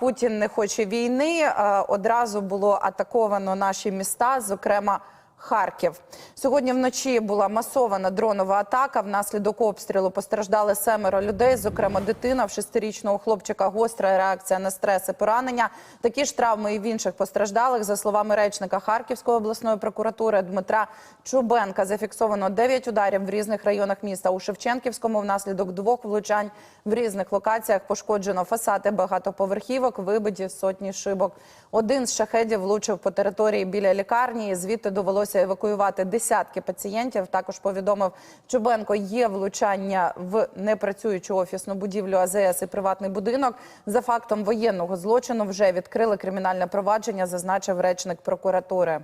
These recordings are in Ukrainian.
Путін не хоче війни. Е, Одразу було атаковано наші міста, зокрема. Харків сьогодні вночі була масована дронова атака. Внаслідок обстрілу постраждали семеро людей, зокрема дитина в шестирічного хлопчика. Гостра реакція на стрес і поранення. Такі ж травми і в інших постраждалих. За словами речника Харківської обласної прокуратури Дмитра Чубенка, зафіксовано 9 ударів в різних районах міста. У Шевченківському внаслідок двох влучань в різних локаціях пошкоджено фасади багатоповерхівок, вибиті сотні шибок. Один з шахедів влучив по території біля лікарні. і Звідти довелося евакуювати десятки пацієнтів. Також повідомив Чубенко. Є влучання в непрацюючу офісну будівлю АЗС і приватний будинок. За фактом воєнного злочину вже відкрили кримінальне провадження, зазначив речник прокуратури.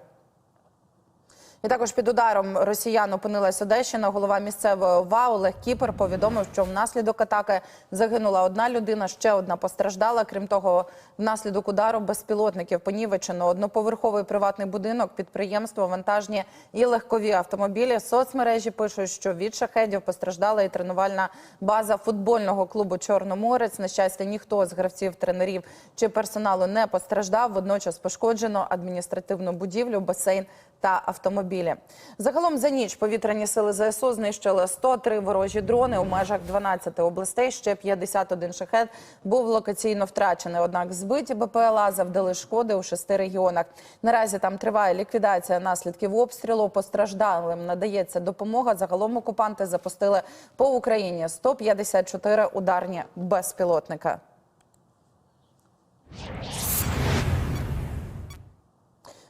І також під ударом росіян опинилась Одещина. Голова місцевої ОВА Олег Кіпер повідомив, що внаслідок атаки загинула одна людина, ще одна постраждала. Крім того, внаслідок удару безпілотників понівечено одноповерховий приватний будинок, підприємство, вантажні і легкові автомобілі. Соцмережі пишуть, що від шахедів постраждала і тренувальна база футбольного клубу Чорноморець. На щастя, ніхто з гравців, тренерів чи персоналу не постраждав. Водночас пошкоджено адміністративну будівлю, басейн та автомобілі. Загалом за ніч повітряні сили ЗСУ знищили 103 ворожі дрони у межах 12 областей. Ще 51 шахет був локаційно втрачений. Однак збиті БПЛА завдали шкоди у шести регіонах. Наразі там триває ліквідація наслідків обстрілу. Постраждалим надається допомога. Загалом окупанти запустили по Україні 154 ударні безпілотника.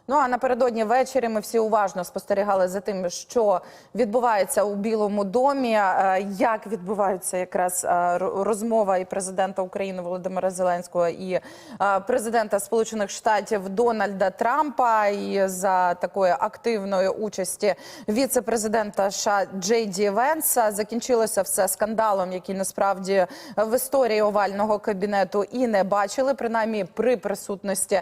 Ну а напередодні ввечері ми всі уважно спостерігали за тим, що відбувається у Білому домі. е, Як відбувається якраз е, розмова і президента України Володимира Зеленського і е, президента Сполучених Штатів Дональда Трампа, і за такої активної участі віце-президента США Джей Ді Венса закінчилося все скандалом, який насправді в історії овального кабінету і не бачили, принаймні при присутності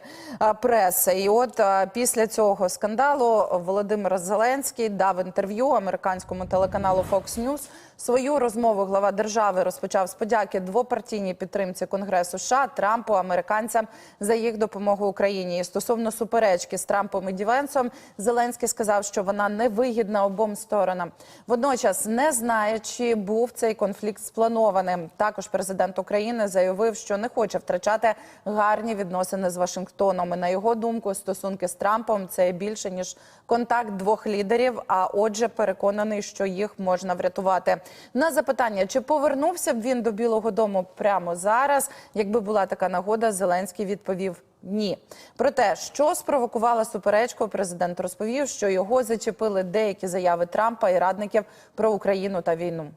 преси. І от після цього скандалу Володимир Зеленський дав інтерв'ю американському телеканалу Fox News. Свою розмову глава держави розпочав з подяки двопартійній підтримці Конгресу США Трампу, американцям за їх допомогу Україні. І стосовно суперечки з Трампом і Дівенсом, Зеленський сказав, що вона невигідна обом сторонам. Водночас не знає, чи був цей конфлікт спланованим. Також президент України заявив, що не хоче втрачати гарні відносини з Вашингтоном. І на його думку, стосунки з Трампом це більше ніж контакт двох лідерів. А отже, переконаний, що їх можна врятувати. На запитання, чи повернувся б він до Білого Дому прямо зараз, якби була така нагода, Зеленський відповів. Ні, про те, що спровокувала суперечку, президент розповів, що його зачепили деякі заяви Трампа і радників про Україну та війну.